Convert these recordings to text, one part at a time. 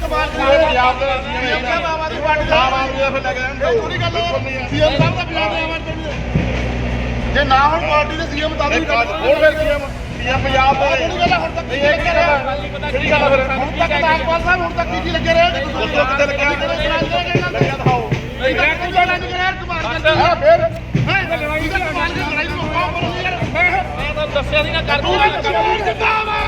ਕਮਾਲ ਕਰੀ ਪੰਜਾਬ ਦੇ CM CM Aam Aadmi party ਦਾ ਆਮ ਆਦਮੀ ਦਾ ਫਿਰ ਲੱਗ ਜਾਣ ਇਹ ਥੋੜੀ ਗੱਲ ਸੀਐਮ ਸਾਹਿਬ ਦਾ ਬਿਆਨ ਹੈ ਆਵਾਜ਼ ਚਾਹੀਦੀ ਜੇ ਨਾ ਹੁਣ ਪਾਰਟੀ ਦੇ ਸੀਐਮ ਤਾਂ ਵੀ ਹੋਰ ਫਿਰ ਸੀਐਮ ਸੀਐਮ ਪੰਜਾਬ ਦੇ ਥੋੜੀ ਗੱਲ ਹੁਣ ਤੱਕ ਨਹੀਂ ਕੀ ਗੱਲ ਹੈ ਕਿਹੜੀ ਗੱਲ ਫਿਰ ਹੁਣ ਤੱਕ ਨਾਗਪਾਲ ਸਾਹਿਬ ਹੁਣ ਤੱਕ ਕੀ ਲੱਗੇ ਰਹੇ ਦੱਸੋ ਕਿੱਥੇ ਲੱਗਿਆ ਲੱਗਿਆ ਦਿਖਾਓ ਨਹੀਂ ਤੂੰ ਨਹੀਂ ਕਰਿਆ ਕਮਾਲ ਕਰ ਹਾਂ ਫਿਰ ਹੈ ਲੜਾਈ ਦਾ ਕਮਾਲ ਕਰ ਲੜਾਈ ਨੂੰ ਕੌਣ ਬੋਲੂ ਯਾਰ ਮੈਂ ਤਾਂ ਦੱਸਿਆ ਸੀ ਨਾ ਕਰ ਤੂੰ ਵੀ ਕਮਾਲ ਜਿੰਦਾਬਾਦ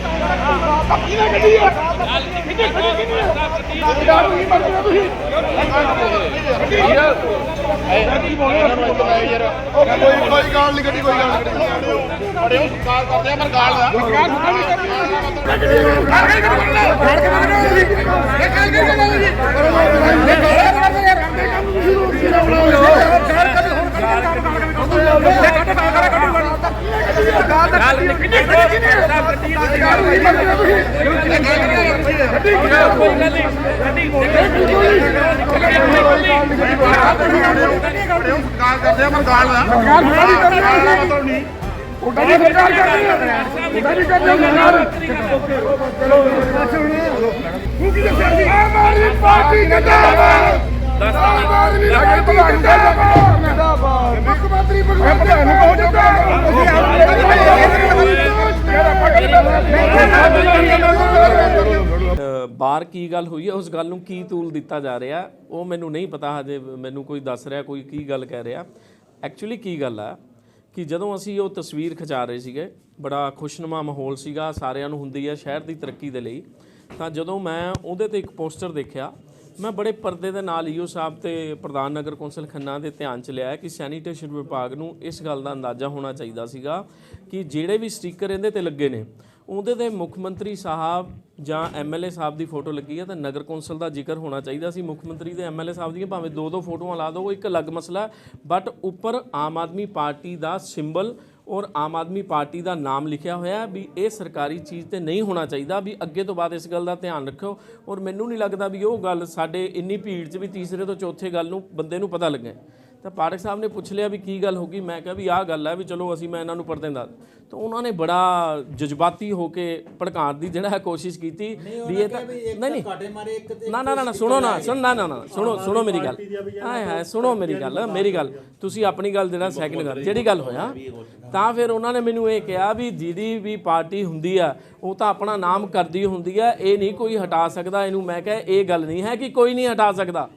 ਕਰੀ ਕੋਈ ਕੋਈ ਗਾਲ ਨਹੀਂ ਗੱਡੀ ਕੋਈ ਗਾਲ ਨਹੀਂ ਕੱਢੀ ਬੜੇ ਉਹ ਸਰਕਾਰ ਕਰਦੇ ਆ ਪਰ ਗਾਲ ਦਾ ਬੜੇ ਉਹ ਸਰਕਾਰ ਕਰਦੇ ਆ ਪਰ ਗਾਲ ਦਾ ਸਰਕਾਰ ਮਤਲਬ ਨਹੀਂ ਆਮ ਆਦਮੀ ਪਾਰਟੀ ਜਿੰਦਾਬਾਦ ਜਿੰਦਾਬਾਦ ਮੁੱਖ ਮੰਤਰੀ ਬਾਹਰ ਕੀ ਗੱਲ ਹੋਈ ਹੈ? ਉਸ ਗੱਲ ਨੂੰ ਕੀ ਤੂਲ ਦਿੱਤਾ ਜਾ ਰਿਹਾ? ਉਹ ਮੈਨੂੰ ਨਹੀਂ ਪਤਾ ਹਜੇ ਮੈਨੂੰ ਕੋਈ ਦੱਸ ਰਿਹਾ ਕੋਈ ਕੀ ਗੱਲ ਕਹਿ ਰਿਹਾ। ਐਕਚੁਅਲੀ ਕੀ ਗੱਲ ਆ? ਕਿ ਜਦੋਂ ਅਸੀਂ ਉਹ ਤਸਵੀਰ ਖਿਚਾ ਰਹੇ ਸੀਗੇ ਬੜਾ ਖੁਸ਼ਨੁਮਾ ਮਾਹੌਲ ਸੀਗਾ ਸਾਰਿਆਂ ਨੂੰ ਹੁੰਦੀ ਹੈ ਸ਼ਹਿਰ ਦੀ ਤਰੱਕੀ ਦੇ ਲਈ। ਤਾਂ ਜਦੋਂ ਮੈਂ ਉਹਦੇ ਤੇ ਇੱਕ ਪੋਸਟਰ ਦੇਖਿਆ ਮੈਂ ਬੜੇ ਪਰਦੇ ਦੇ ਨਾਲ ਈਓ ਸਾਹਿਬ ਤੇ ਪ੍ਰਧਾਨ ਨਗਰ ਕੌਂਸਲ ਖੰਨਾ ਦੇ ਧਿਆਨ ਚ ਲਿਆ ਕਿ ਸੈਨੀਟੇਸ਼ਨ ਵਿਭਾਗ ਨੂੰ ਇਸ ਗੱਲ ਦਾ ਅੰਦਾਜ਼ਾ ਹੋਣਾ ਚਾਹੀਦਾ ਸੀਗਾ ਕਿ ਜਿਹੜੇ ਵੀ ਸਟicker ਇਹਦੇ ਤੇ ਲੱਗੇ ਨੇ, ਉਹਦੇ ਤੇ ਮੁੱਖ ਮੰਤਰੀ ਸਾਹਿਬ ਜਾਂ ਐਮਐਲਏ ਸਾਹਿਬ ਦੀ ਫੋਟੋ ਲੱਗੀ ਹੈ ਤਾਂ ਨਗਰ ਕੌਂਸਲ ਦਾ ਜ਼ਿਕਰ ਹੋਣਾ ਚਾਹੀਦਾ ਸੀ। ਮੁੱਖ ਮੰਤਰੀ ਤੇ ਐਮਐਲਏ ਸਾਹਿਬ ਦੀਆਂ ਭਾਵੇਂ ਦੋ ਦੋ ਫੋਟੋਆਂ ਲਾ ਦਿਓ ਇੱਕ ਅਲੱਗ ਮਸਲਾ ਬਟ ਉੱਪਰ ਆਮ ਆਦਮੀ ਪਾਰਟੀ ਦਾ ਸਿੰਬਲ ਔਰ ਆਮ ਆਦਮੀ ਪਾਰਟੀ ਦਾ ਨਾਮ ਲਿਖਿਆ ਹੋਇਆ ਵੀ ਇਹ ਸਰਕਾਰੀ ਚੀਜ਼ ਤੇ ਨਹੀਂ ਹੋਣਾ ਚਾਹੀਦਾ, ਵੀ ਅੱਗੇ ਤੋਂ ਬਾਅਦ ਇਸ ਗੱਲ ਦਾ ਧਿਆਨ ਰੱਖਿਓ। ਔਰ ਮੈਨੂੰ ਨਹੀਂ ਲੱਗਦਾ ਵੀ ਉਹ ਗੱਲ ਸਾਡੇ ਇੰਨੀ ਭੀੜ 'ਚ ਵੀ ਤੀਸਰੇ ਤੋਂ ਚੌਥੇ ਗੱਲ ਨੂੰ ਬੰਦੇ ਨੂੰ ਪਤਾ ਲੱਗੇ। ਤਾਂ ਪਾਰਕ ਸਾਹਿਬ ਨੇ ਪੁੱਛ ਲਿਆ ਵੀ ਕੀ ਗੱਲ ਹੋ ਗਈ? ਮੈਂ ਕਿਹਾ ਵੀ ਆਹ ਗੱਲ ਹੈ ਵੀ ਚਲੋ ਅਸੀਂ ਮੈਂ ਇਹਨਾਂ ਨੂੰ ਪੜਦੇ ਦੱਸ ਤਾਂ ਉਹਨਾਂ ਨੇ ਬੜਾ ਜਜ਼ਬਾਤੀ ਹੋ ਕੇ ਭੜਕਾਉਣ ਦੀ ਜਿਹੜਾ ਹੈ ਕੋਸ਼ਿਸ਼ ਕੀਤੀ ਵੀ ਇਹ ਤਾਂ ਨਹੀਂ ਨਹੀਂ। ਨਾ ਨਾ ਨਾ ਨਾ ਸੁਣੋ ਨਾ ਸੁਣ ਨਾ ਨਾ ਨਾ ਸੁਣੋ ਸੁਣੋ ਮੇਰੀ ਗੱਲ। ਹਾਏ ਹਾਏ ਸੁਣੋ ਮੇਰੀ ਗੱਲ ਮੇਰੀ ਗੱਲ। ਤੁਸੀਂ ਆਪਣੀ ਗੱਲ ਜਿਹੜਾ ਸੈਕਿੰਡ ਕਰ ਜਿਹੜੀ ਗੱਲ ਹੋਇਆ ਤਾਂ ਫਿਰ ਉਹਨਾਂ ਨੇ ਮੈਨੂੰ ਇਹ ਕਿਹਾ ਵੀ ਜਿਹਦੀ ਵੀ ਪਾਰਟੀ ਹੁੰਦੀ ਆ ਉਹ ਤਾਂ ਆਪਣਾ ਨਾਮ ਕਰਦੀ ਹੁੰਦੀ ਆ ਇਹ ਨਹੀਂ ਕੋਈ ਹਟਾ ਸਕਦਾ ਇਹਨੂੰ ਮੈਂ ਕਿਹਾ ਇਹ ਗੱਲ ਨਹੀਂ ਹੈ ਕਿ ਕੋਈ ਨਹੀਂ ਹਟਾ ਸਕਦਾ।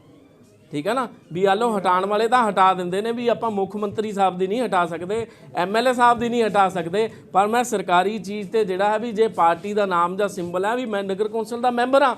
ਠੀਕ ਹੈ ਨਾ? ਵੀ ਆਲੋ ਹਟਾਉਣ ਵਾਲੇ ਤਾਂ ਹਟਾ ਦਿੰਦੇ ਨੇ ਵੀ ਆਪਾਂ ਮੁੱਖ ਮੰਤਰੀ ਸਾਹਿਬ ਦੀ ਨਹੀਂ ਹਟਾ ਸਕਦੇ ਐਮਐਲਏ ਸਾਹਿਬ ਦੀ ਨਹੀਂ ਹਟਾ ਸਕਦੇ। ਪਰ ਮੈਂ ਸਰਕਾਰੀ ਚੀਜ਼ ਤੇ ਜਿਹੜਾ ਹੈ ਵੀ ਜੇ ਪਾਰਟੀ ਦਾ ਨਾਮ ਜਾਂ ਸਿੰਬਲ ਹੈ ਵੀ ਮੈਂ ਨਗਰ ਕੌਂਸਲ ਦਾ ਮੈਂਬਰ ਹਾਂ,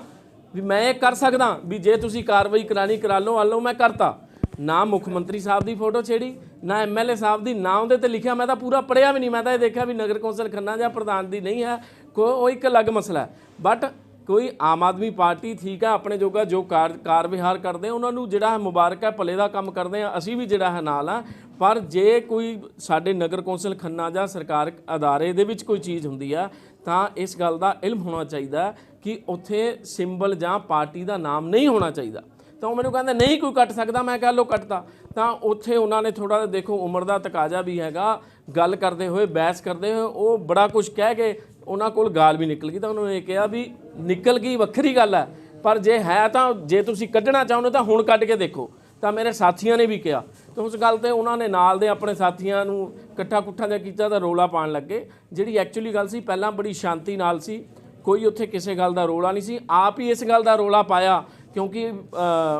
ਵੀ ਮੈਂ ਇਹ ਕਰ ਸਕਦਾ, ਵੀ ਜੇ ਤੁਸੀਂ ਕਾਰਵਾਈ ਕਰਾਣੀ ਕਰਾ ਲਓ ਆਲੋ ਮੈਂ ਕਰਤਾ। ਨਾ ਮੁੱਖ ਮੰਤਰੀ ਸਾਹਿਬ ਦੀ ਫੋਟੋ ਛੇੜੀ, ਨਾ ਐਮਐਲਏ ਸਾਹਿਬ ਦੀ, ਨਾ ਉਹਦੇ ਤੇ ਲਿਖਿਆ, ਮੈਂ ਤਾਂ ਪੂਰਾ ਪੜਿਆ ਵੀ ਨਹੀਂ, ਮੈਂ ਤਾਂ ਇਹ ਦੇਖਿਆ ਵੀ ਨਗਰ ਕੌਂਸਲ ਖੰਨਾ ਜਾਂ ਪ੍ਰਧਾਨ ਦੀ ਨਹੀਂ ਹੈ, ਕੋ ਉਹ ਇੱਕ ਅਲੱਗ ਮਸਲਾ ਹੈ। ਬਟ ਕੋਈ ਆਮ ਆਦਮੀ ਪਾਰਟੀ ਠੀਕ ਹੈ ਆਪਣੇ ਜੋਗਾ ਜੋ ਕਾਰ ਵਿਹਾਰ ਕਰਦੇ ਆ, ਉਹਨਾਂ ਨੂੰ ਜਿਹੜਾ ਹੈ ਮੁਬਾਰਕ ਹੈ ਭਲੇ ਦਾ ਕੰਮ ਕਰਦੇ ਆ ਅਸੀਂ ਵੀ ਜਿਹੜਾ ਹੈ ਨਾਲ ਆ। ਪਰ ਜੇ ਕੋਈ ਸਾਡੇ ਨਗਰ ਕੌਂਸਲ ਖੰਨਾ ਜਾਂ ਸਰਕਾਰ ਅਦਾਰੇ ਦੇ ਵਿੱਚ ਕੋਈ ਚੀਜ਼ ਹੁੰਦੀ ਆ ਤਾਂ ਇਸ ਗੱਲ ਦਾ ਇਲਮ ਹੋਣਾ ਚਾਹੀਦਾ ਕਿ ਉੱਥੇ ਸਿੰਬਲ ਜਾਂ ਪਾਰਟੀ ਦਾ ਨਾਮ ਨਹੀਂ ਹੋਣਾ ਚਾਹੀਦਾ। ਤਾਂ ਉਹ ਮੈਨੂੰ ਕਹਿੰਦਾ ਨਹੀਂ ਕੋਈ ਕੱਟ ਸਕਦਾ ਮੈਂ ਕਹ ਲੋ ਕੱਟਦਾ ਤਾਂ ਉੱਥੇ ਉਹਨਾਂ ਨੇ ਥੋੜਾ ਜਿਹਾ ਦੇਖੋ ਉਮਰ ਦਾ ਤਕਾਜ਼ਾ ਵੀ ਹੈਗਾ ਗੱਲ ਕਰਦੇ ਹੋਏ ਬਹਿਸ ਕਰਦੇ ਹੋਏ ਉਹ ਬੜਾ ਕੁਝ ਕਹਿ ਕੇ ਉਹਨਾਂ ਕੋਲ ਗਾਲ ਵੀ ਨਿਕਲ ਗਈ ਤਾਂ ਉਹਨਾਂ ਨੇ ਕਿਹਾ ਵੀ ਨਿਕਲ ਗਈ, ਵੱਖਰੀ ਗੱਲ ਹੈ। ਪਰ ਜੇ ਹੈ ਤਾਂ ਜੇ ਤੁਸੀਂ ਕੱਢਣਾ ਚਾਹੁੰਦੇ ਤਾਂ ਹੁਣ ਕੱਢ ਕੇ ਦੇਖੋ। ਤਾਂ ਮੇਰੇ ਸਾਥੀਆਂ ਨੇ ਵੀ ਕਿਹਾ। ਤੇ ਉਸ ਗੱਲ ਤੇ ਉਹਨਾਂ ਨੇ ਨਾਲ ਦੇ ਆਪਣੇ ਸਾਥੀਆਂ ਨੂੰ ਇਕੱਠਾ ਕੁੱਠਾ ਜਿਹਾ ਕੀਤਾ ਤਾਂ ਰੋਲਾ ਪਾਉਣ ਲੱਗੇ। ਜਿਹੜੀ ਐਕਚੁਅਲੀ ਗੱਲ ਸੀ, ਪਹਿਲਾਂ ਬੜੀ ਸ਼ਾਂਤੀ ਨਾਲ ਸੀ। ਕੋਈ ਉੱਥੇ ਕਿਸੇ ਗੱਲ ਦਾ ਰੋਲਾ ਨਹੀਂ ਸੀ। ਆਪ ਹੀ ਇਸ ਗੱਲ ਦਾ ਰੋਲਾ ਪਾਇਆ। ਕਿਉਂਕਿ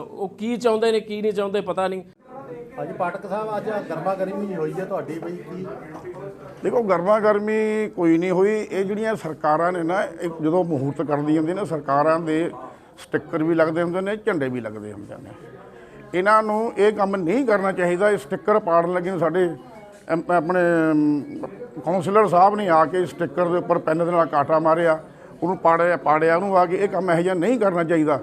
ਉਹ ਕੀ ਚਾਹੁੰਦੇ ਨੇ, ਕੀ ਨਹੀਂ ਚਾਹੁੰਦੇ ਪਤਾ ਨਹੀਂ। ਅੱਜ ਪਾਟਕ ਸਾਹਿਬ, ਅੱਜ ਗਰਮਾ ਗਰਮੀ ਹੋਈ ਹੈ ਤੁਹਾਡੀ ਬਈ, ਕੀ ਦੇਖੋ ਗਰਮਾ ਗਰਮੀ ਕੋਈ ਨਹੀਂ ਹੋਈ। ਇਹ ਜਿਹੜੀਆਂ ਸਰਕਾਰਾਂ ਨੇ ਨਾ ਇਹ ਜਦੋਂ ਮਹੂਰਤ ਕਰਦੀਆਂ ਹੁੰਦੀ ਨੇ ਸਰਕਾਰਾਂ ਦੇ ਸਟicker ਵੀ ਲੱਗਦੇ ਹੁੰਦੇ ਨੇ ਝੰਡੇ ਵੀ ਲੱਗਦੇ ਹੁੰਦੇ ਨੇ। ਇਹਨਾਂ ਨੂੰ ਇਹ ਕੰਮ ਨਹੀਂ ਕਰਨਾ ਚਾਹੀਦਾ। ਇਹ ਸਟicker ਪਾੜਨ ਲੱਗੇ ਨੇ ਸਾਡੇ ਐਮ- ਆਪਣੇ ਅਮ, ਕਾਉਂਸਲਰ ਸਾਹਿਬ ਨੇ ਆ ਕੇ ਸਟicker ਦੇ ਉੱਪਰ ਪੈਨ ਦੇ ਨਾਲ ਕਾਟਾ ਮਾਰਿਆ। ਉਹਨੂੰ ਪਾੜਿਆ ਪਾੜਿਆ ਉਹਨੂੰ ਆ ਕੇ ਇਹ ਕੰਮ ਇਹੋ ਜਿਹਾ ਨਹੀਂ ਕਰਨਾ ਚਾਹੀਦਾ।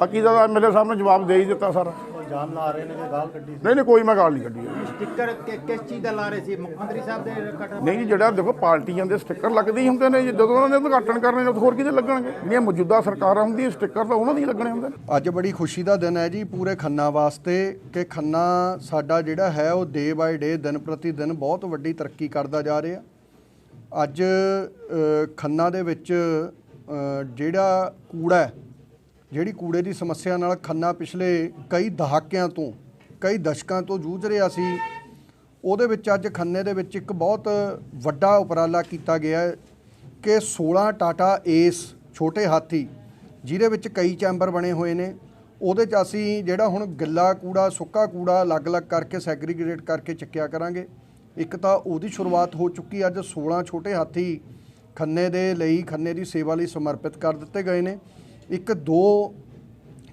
ਬਾਕੀ ਦਾ ਐਮਐਲਏ ਸਾਹਿਬ ਨੇ ਜਵਾਬ ਦੇ ਹੀ ਦਿੱਤਾ ਸਾਰਾ। ਇਲਜ਼ਾਮ ਲਾ ਰਹੇ ਨੇ ਕਿ ਗਾਲ ਕੱਢੀ ਸੀ। ਨਹੀਂ ਨਹੀਂ ਕੋਈ ਮੈਂ ਗਾਲ ਨਹੀਂ ਕੱਢੀ। ਹੈ। ਸਟicker ਕਿਸ ਚੀਜ਼ ਦਾ ਲਾ ਰਹੇ ਸੀ? ਮੁੱਖ ਮੰਤਰੀ ਸਾਹਿਬ ਦੇ ਕਟ ਨਹੀਂ ਜੀ ਜਿਹੜਾ ਦੇਖੋ ਪਾਰਟੀਆਂ ਦੇ ਸਟicker ਲੱਗਦੇ ਹੀ ਹੁੰਦੇ ਨੇ ਜੀ। ਜਦੋਂ ਉਹਨਾਂ ਨੇ ਉਦਘਾਟਨ ਕਰਨੇ ਨੇ ਹੋਰ ਕਿਹਦੇ ਲੱਗਣਗੇ? ਜਿਹੜੀਆਂ ਮੌਜੂਦਾ ਸਰਕਾਰਾਂ ਹੁੰਦੀਆਂ ਸਟicker ਤਾਂ ਉਹਨਾਂ ਦੇ ਹੀ ਲੱਗਣੇ ਹੁੰਦੇ ਨੇ। ਅੱਜ ਬੜੀ ਖੁਸ਼ੀ ਦਾ ਦਿਨ ਹੈ ਜੀ ਪੂਰੇ ਖੰਨਾ ਵਾਸਤੇ ਕਿ ਖੰਨਾ ਸਾਡਾ ਜਿਹੜਾ ਹੈ ਉਹ ਡੇ ਬਾਏ ਡੇ ਦਿਨ ਪ੍ਰਤੀ ਦਿਨ ਬਹੁਤ ਵੱਡੀ ਤਰੱਕੀ ਕਰਦਾ ਜਾ ਰਿਹਾ। ਅੱਜ ਅ, ਖੰਨਾ ਦੇ ਵਿੱਚ ਅ, ਜਿਹੜਾ ਕੂੜਾ ਹੈ ਜਿਹੜੀ ਕੂੜੇ ਦੀ ਸਮੱਸਿਆ ਨਾਲ ਖੰਨਾ ਪਿਛਲੇ ਕਈ ਦਹਾਕਿਆਂ ਤੋਂ, ਕਈ ਦਸ਼ਕਾਂ ਤੋਂ ਜੂਝ ਰਿਹਾ ਸੀ, ਉਹਦੇ ਵਿੱਚ ਅੱਜ ਖੰਨੇ ਦੇ ਵਿੱਚ ਇੱਕ ਬਹੁਤ ਵੱਡਾ ਉਪਰਾਲਾ ਕੀਤਾ ਗਿਆ ਕਿ 16 ਟਾਟਾ ਏਸ ਛੋਟੇ ਹਾਥੀ, ਜਿਹਦੇ ਵਿੱਚ ਕਈ ਚੈਂਬਰ ਬਣੇ ਹੋਏ ਨੇ, ਉਹਦੇ 'ਚ ਅਸੀਂ ਜਿਹੜਾ ਹੁਣ ਗਿੱਲਾ ਕੂੜਾ, ਸੁੱਕਾ ਕੂੜਾ ਅਲੱਗ-ਅਲੱਗ ਕਰਕੇ ਸੈਗਰੀਗੇਟ ਕਰਕੇ ਚੱਕਿਆ ਕਰਾਂਗੇ। ਇੱਕ ਤਾਂ ਉਹਦੀ ਸ਼ੁਰੂਆਤ ਹੋ ਚੁੱਕੀ ਅੱਜ 16 ਛੋਟੇ ਹਾਥੀ ਖੰਨੇ ਦੇ ਲਈ, ਖੰਨੇ ਦੀ ਸੇਵਾ ਲਈ ਸਮਰਪਿਤ ਕਰ ਦਿੱਤੇ ਗਏ ਨੇ। ਇੱਕ ਦੋ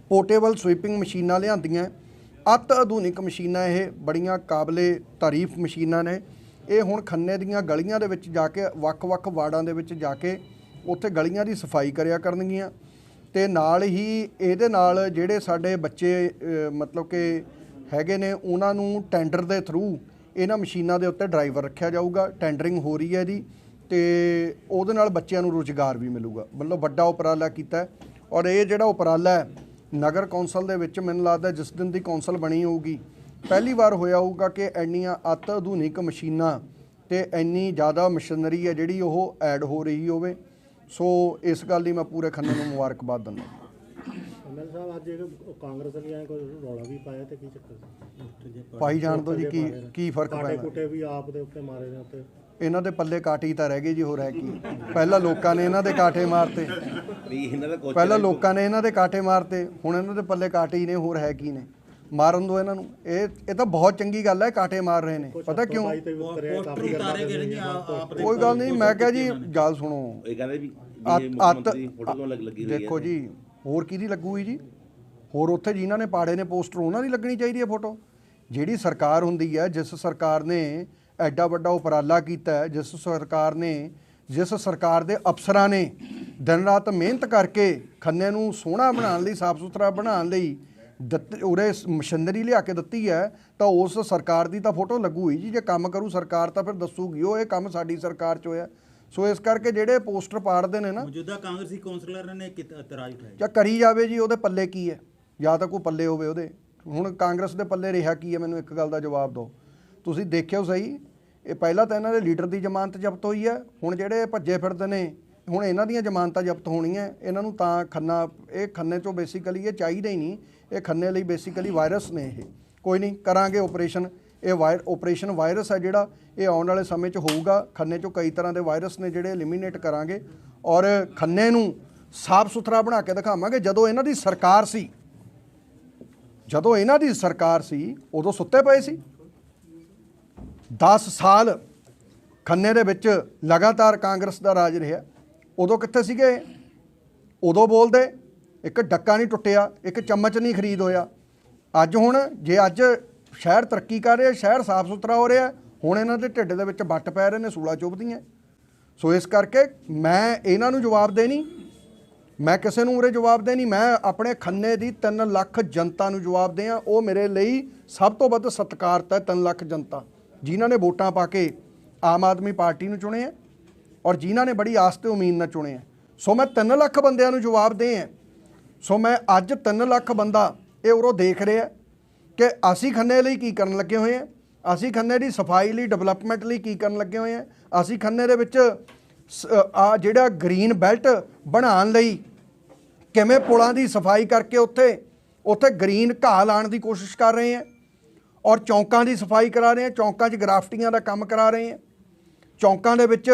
ਪੋਰਟੇਬਲ ਸਵੀਪਿੰਗ ਮਸ਼ੀਨਾਂ ਲਿਆਂਦੀਆਂ। ਅਤ ਆਧੁਨਿਕ ਮਸ਼ੀਨਾਂ ਇਹ, ਬੜੀਆਂ ਕਾਬਲੇ ਤਾਰੀਫ ਮਸ਼ੀਨਾਂ ਨੇ। ਇਹ ਹੁਣ ਖੰਨੇ ਦੀਆਂ ਗਲੀਆਂ ਦੇ ਵਿੱਚ ਜਾ ਕੇ ਵੱਖ-ਵੱਖ ਵਾਰਡਾਂ ਦੇ ਵਿੱਚ ਜਾ ਕੇ ਉੱਥੇ ਗਲੀਆਂ ਦੀ ਸਫ਼ਾਈ ਕਰਿਆ ਕਰਨਗੀਆਂ। ਤੇ ਨਾਲ ਹੀ ਇਹਦੇ ਨਾਲ ਜਿਹੜੇ ਸਾਡੇ ਬੱਚੇ ਮਤਲਬ ਕਿ ਹੈਗੇ ਨੇ, ਉਹਨਾਂ ਨੂੰ ਟੈਂਡਰ ਦੇ ਥਰੂ ਇਹਨਾਂ ਮਸ਼ੀਨਾਂ ਦੇ ਉੱਤੇ ਡਰਾਈਵਰ ਰੱਖਿਆ ਜਾਊਗਾ। ਟੈਂਡਰਿੰਗ ਹੋ ਰਹੀ ਹੈ ਜੀ ਤੇ ਉਹਦੇ ਨਾਲ ਬੱਚਿਆਂ ਨੂੰ ਰੋਜ਼ਗਾਰ ਵੀ ਮਿਲੂਗਾ। ਮਤਲਬ ਵੱਡਾ ਉਪਰਾਲਾ ਕੀਤਾ। ਔਰ ਇਹ ਜਿਹੜਾ ਉਪਰਾਲਾ ਹੈ ਨਗਰ ਕੌਂਸਲ ਦੇ ਵਿੱਚ ਮੈਨੂੰ ਲੱਗਦਾ ਜਿਸ ਦਿਨ ਦੀ ਕੌਂਸਲ ਬਣੀ ਹੋਊਗੀ ਪਹਿਲੀ ਵਾਰ ਹੋਇਆ ਹੋਊਗਾ ਕਿ ਇੰਨੀਆਂ ਅਤ ਆਧੁਨਿਕ ਮਸ਼ੀਨਾਂ ਤੇ ਇੰਨੀ ਜ਼ਿਆਦਾ ਮਸ਼ੀਨਰੀ ਹੈ ਜਿਹੜੀ ਉਹ ਐਡ ਹੋ ਰਹੀ ਹੋਵੇ। ਸੋ ਇਸ ਗੱਲ ਦੀ ਮੈਂ ਪੂਰੇ ਖੰਨੇ ਨੂੰ ਮੁਬਾਰਕਬਾਦ ਦਿੰਦਾ ਐਮਐਲ ਸਾਹਿਬ ਅੱਜ ਇਹ ਕਾਂਗਰਸ ਵਾਲਿਆਂ ਕੋਈ ਰੌਲਾ ਵੀ ਪਾਇਆ ਤੇ ਕੀ ਚੱਕਰ ਪਾਈ ਜਾਣ ਤੋਂ ਜੀ ਕੀ ਕੀ ਫ਼ਰਕ ਪੈਣਾ? ਕੁੱਟੇ ਵੀ ਆਪ ਦੇ ਉੱਤੇ ਮਾਰੇ ਨੇ ਉੱਤੇ। ਇਹਨਾਂ ਦੇ ਪੱਲੇ ਕਾਟੀ ਤਾਂ ਰਹਿ ਗਏ ਜੀ ਹੋਰ ਹੈ ਕੀ। ਪਹਿਲਾਂ ਲੋਕਾਂ ਨੇ ਇਹਨਾਂ ਦੇ ਕਾਟੇ ਮਾਰਤੇ। ਪਹਿਲਾਂ ਲੋਕਾਂ ਨੇ ਇਹਨਾਂ ਦੇ ਕਾਟੇ ਮਾਰਤੇ ਹੁਣ ਇਹਨਾਂ ਦੇ ਪੱਲੇ ਕਾਟੇ ਹੀ ਨੇ ਹੋਰ ਹੈ ਕੀ ਨੇ। ਮਾਰਨ ਦੋ ਇਹਨਾਂ ਨੂੰ। ਇਹ ਇਹ ਤਾਂ ਬਹੁਤ ਚੰਗੀ ਗੱਲ ਹੈ ਕਾਟੇ ਮਾਰ ਰਹੇ ਨੇ। ਪਤਾ ਕਿਉਂ? ਵੀ ਕੋਈ ਗੱਲ ਨਹੀਂ ਮੈਂ ਕਿਹਾ ਜੀ ਗੱਲ ਸੁਣੋ। ਇਹ ਕਹਿੰਦੇ ਵੀ ਦੇਖੋ ਜੀ ਹੋਰ ਕਿਹਦੀ ਲੱਗੂਗੀ ਜੀ? ਹੋਰ ਉੱਥੇ ਜਿਨ੍ਹਾਂ ਨੇ ਪਾੜੇ ਨੇ ਪੋਸਟਰ ਉਹਨਾਂ ਦੀ ਲੱਗਣੀ ਚਾਹੀਦੀ ਹੈ ਫੋਟੋ। ਜਿਹੜੀ ਸਰਕਾਰ ਹੁੰਦੀ ਹੈ ਜਿਸ ਸਰਕਾਰ ਨੇ ਐਡਾ ਵੱਡਾ ਉਪਰਾਲਾ ਕੀਤਾ ਜਿਸ ਸਰਕਾਰ ਨੇ ਜਿਸ ਸਰਕਾਰ ਦੇ ਅਫਸਰਾਂ ਨੇ ਦਿਨ ਰਾਤ ਮਿਹਨਤ ਕਰਕੇ ਖੰਨੇ ਨੂੰ ਸੋਹਣਾ ਬਣਾਉਣ ਲਈ ਸਾਫ਼ ਸੁਥਰਾ ਬਣਾਉਣ ਲਈ ਉਰੇ ਮਸ਼ੀਨਰੀ ਲਿਆ ਕੇ ਦਿੱਤੀ ਹੈ ਤਾਂ ਉਸ ਸਰਕਾਰ ਦੀ ਤਾਂ ਫੋਟੋ ਲੱਗੂ ਹੀ ਜੀ। ਜੇ ਕੰਮ ਕਰੂ ਸਰਕਾਰ ਤਾਂ ਫਿਰ ਦੱਸੂਗੀ ਉਹ ਇਹ ਕੰਮ ਸਾਡੀ ਸਰਕਾਰ 'ਚ ਹੋਇਆ। ਸੋ ਇਸ ਕਰਕੇ ਜਿਹੜੇ ਪੋਸਟਰ ਪਾੜਦੇ ਨੇ ਨਾ ਮੌਜੂਦਾ ਕਾਂਗਰਸੀ ਕੌਂਸਲਰ ਨੇ ਇਤਰਾਜ਼ ਉਠਾਇਆ। ਜਾਂ ਕਰੀ ਜਾਵੇ ਜੀ ਉਹਦੇ ਪੱਲੇ ਕੀ ਹੈ? ਜਾਂ ਤਾਂ ਕੋਈ ਪੱਲੇ ਹੋਵੇ ਉਹਦੇ। ਹੁਣ ਕਾਂਗਰਸ ਦੇ ਪੱਲੇ ਰਿਹਾ ਕੀ ਹੈ? ਮੈਨੂੰ ਇੱਕ ਗੱਲ ਦਾ ਜਵਾਬ ਦਿਓ। ਤੁਸੀਂ ਦੇਖਿਓ ਸਹੀ ਇਹ ਪਹਿਲਾਂ ਤਾਂ ਇਹਨਾਂ ਦੇ ਲੀਡਰ ਦੀ ਜ਼ਮਾਨਤ ਜ਼ਬਤ ਹੋਈ ਹੈ। ਹੁਣ ਜਿਹੜੇ ਭੱਜੇ ਫਿਰਦੇ ਨੇ, ਹੁਣ ਇਹਨਾਂ ਦੀਆਂ ਜ਼ਮਾਨਤਾਂ ਜ਼ਬਤ ਹੋਣੀਆਂ। ਇਹਨਾਂ ਨੂੰ ਤਾਂ ਖੰਨਾ, ਇਹ ਖੰਨੇ ਚੋਂ ਬੇਸਿਕਲੀ ਇਹ ਚਾਹੀਦਾ ਹੀ ਨਹੀਂ। ਇਹ ਖੰਨੇ ਲਈ ਬੇਸਿਕਲੀ ਵਾਇਰਸ ਨੇ ਇਹ। ਕੋਈ ਨਹੀਂ, ਕਰਾਂਗੇ ਆਪਰੇਸ਼ਨ ਇਹ ਵਾਇਰ ਆਪਰੇਸ਼ਨ ਵਾਇਰਸ ਹੈ ਜਿਹੜਾ, ਇਹ ਆਉਣ ਵਾਲੇ ਸਮੇਂ 'ਚ ਹੋਊਗਾ। ਖੰਨੇ 'ਚੋਂ ਕਈ ਤਰ੍ਹਾਂ ਦੇ ਵਾਇਰਸ ਨੇ ਜਿਹੜੇ ਐਲੀਮੀਨੇਟ ਕਰਾਂਗੇ। ਔਰ ਖੰਨੇ ਨੂੰ ਸਾਫ਼ ਸੁਥਰਾ ਬਣਾ ਕੇ ਦਿਖਾਵਾਂਗੇ। ਜਦੋਂ ਇਹਨਾਂ ਦੀ ਸਰਕਾਰ ਸੀ, ਜਦੋਂ ਇਹਨਾਂ ਦੀ ਸਰਕਾਰ ਸੀ, ਉਦੋਂ ਸੁੱਤੇ ਪਏ ਸੀ। 10 ਸਾਲ ਖੰਨੇ ਦੇ ਵਿੱਚ ਲਗਾਤਾਰ ਕਾਂਗਰਸ ਦਾ ਰਾਜ ਰਿਹਾ। ਉਦੋਂ ਕਿੱਥੇ ਸੀਗੇ ਉਦੋਂ ਬੋਲਦੇ, ਇੱਕ ਡੱਕਾ ਨਹੀਂ ਟੁੱਟਿਆ, ਇੱਕ ਚਮਚ ਨਹੀਂ ਖਰੀਦ ਹੋਇਆ। ਅੱਜ ਹੁਣ ਜੇ ਅੱਜ ਸ਼ਹਿਰ ਤਰੱਕੀ ਕਰ ਰਿਹਾ, ਸ਼ਹਿਰ ਸਾਫ਼ ਸੁਥਰਾ ਹੋ ਰਿਹਾ, ਹੁਣ ਇਹਨਾਂ ਦੇ ਢਿੱਡ ਦੇ ਵਿੱਚ ਵੱਟ ਪੈ ਰਹੇ ਨੇ, ਸੂਲਾ ਚੁੱਭਦੀਆਂ। ਸੋ ਇਸ ਕਰਕੇ ਮੈਂ ਇਹਨਾਂ ਨੂੰ ਜਵਾਬ ਦੇ ਨਹੀਂ, ਮੈਂ ਕਿਸੇ ਨੂੰ ਉਰੇ ਜਵਾਬ ਦੇ ਨਹੀਂ, ਮੈਂ ਆਪਣੇ ਖੰਨੇ ਦੀ 3 ਲੱਖ ਜਨਤਾ ਨੂੰ ਜਵਾਬ ਦੇ ਆ ਉਹ ਮੇਰੇ ਲਈ ਸਭ ਤੋਂ ਵੱਧ ਸਤਿਕਾਰਤ ਹੈ 3 ਲੱਖ ਜਨਤਾ। ਜਿਨ੍ਹਾਂ ਨੇ ਵੋਟਾਂ ਪਾ ਕੇ ਆਮ ਆਦਮੀ ਪਾਰਟੀ ਨੂੰ ਚੁਣੇ ਆ ਔਰ ਜਿਨ੍ਹਾਂ ਨੇ ਬੜੀ ਆਸ ਤੇ ਉਮੀਦ ਨਾਲ ਚੁਣੇ ਆ ਸੋ ਮੈਂ 3 ਲੱਖ ਬੰਦਿਆਂ ਨੂੰ ਜਵਾਬ ਦੇ ਆ ਸੋ ਮੈਂ ਅੱਜ 3 ਲੱਖ ਬੰਦਾ ਇਹ ਉਰੋਂ ਦੇਖ ਰਿਹਾ ਕਿ ਅਸੀਂ ਖੰਨੇ ਲਈ ਕੀ ਕਰਨ ਲੱਗੇ ਹੋਏ ਆ ਅਸੀਂ ਖੰਨੇ ਦੀ ਸਫ਼ਾਈ ਲਈ ਡਿਵੈਲਪਮੈਂਟ ਲਈ ਕੀ ਕਰਨ ਲੱਗੇ ਹੋਏ ਆ ਅਸੀਂ ਖੰਨੇ ਦੇ ਵਿੱਚ ਆ ਜਿਹੜਾ ਗ੍ਰੀਨ ਬੈਲਟ ਬਣਾਉਣ ਲਈ ਕਿਵੇਂ ਪੁਲਾਂ ਦੀ ਸਫ਼ਾਈ ਕਰਕੇ ਉੱਥੇ ਉੱਥੇ ਗ੍ਰੀਨ ਘਾਹ ਲਾਉਣ ਦੀ ਕੋਸ਼ਿਸ਼ ਕਰ ਰਹੇ ਆ ਔਰ ਚੌਂਕਾਂ ਦੀ ਸਫ਼ਾਈ ਕਰਾ ਰਹੇ ਹਾਂ, ਚੌਂਕਾਂ 'ਚ ਗ੍ਰਾਫਟੀਆਂ ਦਾ ਕੰਮ ਕਰਾ ਰਹੇ ਹਾਂ। ਚੌਂਕਾਂ ਦੇ ਵਿੱਚ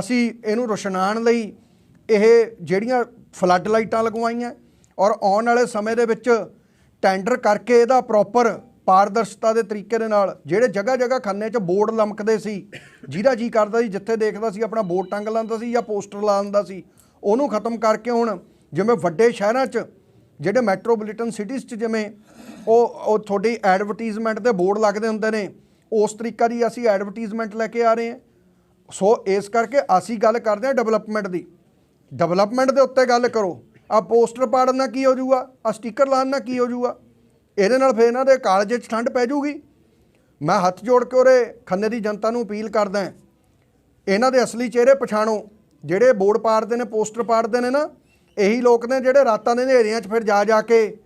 ਅਸੀਂ ਇਹਨੂੰ ਰੋਸ਼ਨਾਨ ਲਈ ਇਹ ਜਿਹੜੀਆਂ ਫਲੱਡ ਲਾਈਟਾਂ ਲਗਵਾਈਆਂ ਔਰ ਆਉਣ ਵਾਲੇ ਸਮੇਂ ਦੇ ਵਿੱਚ ਟੈਂਡਰ ਕਰਕੇ ਇਹਦਾ ਪ੍ਰੋਪਰ ਪਾਰਦਰਸ਼ਤਾ ਦੇ ਤਰੀਕੇ ਦੇ ਨਾਲ ਜਿਹੜੇ ਜਗ੍ਹਾ ਜਗ੍ਹਾ ਖੰਨੇ 'ਚ ਬੋਰਡ ਲਮਕਦੇ ਸੀ, ਜਿਹਦਾ ਜੀ ਕਰਦਾ ਸੀ, ਜਿੱਥੇ ਦੇਖਦਾ ਸੀ, ਆਪਣਾ ਬੋਰਡ ਟੰਗ ਲੈਂਦਾ ਸੀ ਜਾਂ ਪੋਸਟਰ ਲਾ ਦਿੰਦਾ ਸੀ, ਉਹਨੂੰ ਖਤਮ ਕਰਕੇ ਹੁਣ ਜਿਵੇਂ ਵੱਡੇ ਸ਼ਹਿਰਾਂ 'ਚ, ਜਿਹੜੇ ਮੈਟਰੋਪੋਲੀਟਨ ਸਿਟੀਜ਼ 'ਚ ਜਿਵੇਂ ਉਹ ਉਹ ਤੁਹਾਡੀ ਐਡਵਰਟਾਈਜ਼ਮੈਂਟ ਦੇ ਬੋਰਡ ਲੱਗਦੇ ਹੁੰਦੇ ਨੇ। ਉਸ ਤਰੀਕਾ ਦੀ ਅਸੀਂ ਐਡਵਰਟਾਈਜ਼ਮੈਂਟ ਲੈ ਕੇ ਆ ਰਹੇ ਹਾਂ। ਸੋ ਇਸ ਕਰਕੇ ਅਸੀਂ ਗੱਲ ਕਰਦੇ ਹਾਂ ਡਿਵੈਲਪਮੈਂਟ ਦੀ। ਡਿਵੈਲਪਮੈਂਟ ਦੇ ਉੱਤੇ ਗੱਲ ਕਰੋ। ਆ ਪੋਸਟਰ ਪਾੜਨ ਨਾਲ ਕੀ ਹੋ ਜਾਊਗਾ? ਆ ਸਟicker ਲਾਉਣ ਨਾਲ ਕੀ ਹੋ ਜਾਊਗਾ? ਇਹਦੇ ਨਾਲ ਫਿਰ ਇਹਨਾਂ ਦੇ ਕਾਲਜ 'ਚ ਠੰਡ ਪੈ ਜਾਊਗੀ। ਮੈਂ ਹੱਥ ਜੋੜ ਕੇ ਉਹਰੇ ਖੰਨੇ ਦੀ ਜਨਤਾ ਨੂੰ ਅਪੀਲ ਕਰਦਾ ਇਹਨਾਂ ਦੇ ਅਸਲੀ ਚਿਹਰੇ ਪਛਾਣੋ। ਜਿਹੜੇ ਬੋਰਡ ਪਾੜਦੇ ਨੇ ਪੋਸਟਰ ਪਾੜਦੇ ਨੇ ਨਾ, ਇਹੀ ਲੋਕ ਨੇ ਜਿਹੜੇ ਰਾਤਾਂ ਦੇ ਹਨੇਰਿਆਂ 'ਚ ਫਿਰ ਜਾ ਜਾ ਕੇ,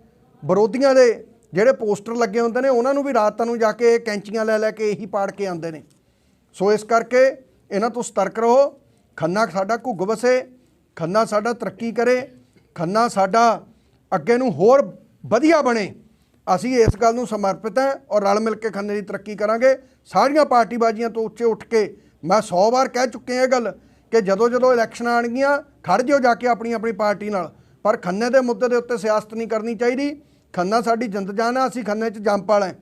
ਵਿਰੋਧੀਆਂ ਦੇ ਜਿਹੜੇ ਪੋਸਟਰ ਲੱਗੇ ਹੁੰਦੇ ਨੇ, ਉਹਨਾਂ ਨੂੰ ਵੀ ਰਾਤਾਂ ਨੂੰ ਜਾ ਕੇ ਕੈਂਚੀਆਂ ਲੈ ਲੈ ਕੇ ਇਹੀ ਪਾੜ ਕੇ ਆਉਂਦੇ ਨੇ। ਸੋ ਇਸ ਕਰਕੇ ਇਹਨਾਂ ਤੋਂ ਸਤਰਕ ਰਹੋ। ਖੰਨਾ ਸਾਡਾ ਘੁੱਗ ਵਸੇ, ਖੰਨਾ ਸਾਡਾ ਤਰੱਕੀ ਕਰੇ, ਖੰਨਾ ਸਾਡਾ ਅੱਗੇ ਨੂੰ ਹੋਰ ਵਧੀਆ ਬਣੇ। ਅਸੀਂ ਇਸ ਗੱਲ ਨੂੰ ਸਮਰਪਿਤ ਹਾਂ ਔਰ ਰਲ ਮਿਲ ਕੇ ਖੰਨੇ ਦੀ ਤਰੱਕੀ ਕਰਾਂਗੇ। ਸਾਰੀਆਂ ਪਾਰਟੀ ਬਾਜੀਆਂ ਤੋਂ ਉੱਚੇ ਉੱਠ ਕੇ ਮੈਂ 100 ਵਾਰ ਕਹਿ ਚੁੱਕੇ ਹਾਂ ਇਹ ਗੱਲ ਕਿ ਜਦੋਂ ਜਦੋਂ ਇਲੈਕਸ਼ਨਾਂ ਆਣਗੀਆਂ ਖੜ ਜਿਓ ਜਾ ਕੇ ਆਪਣੀ ਆਪਣੀ ਪਾਰਟੀ ਨਾਲ। ਪਰ ਖੰਨੇ ਦੇ ਮੁੱਦੇ ਦੇ ਉੱਤੇ ਸਿਆਸਤ ਨਹੀਂ ਕਰਨੀ ਚਾਹੀਦੀ। ਖੰਨਾ ਸਾਡੀ ਜਿੰਦ ਜਾਨ ਆ ਅਸੀਂ ਖੰਨੇ 'ਚ ਜੰਮ ਪਾਲ ਹੈ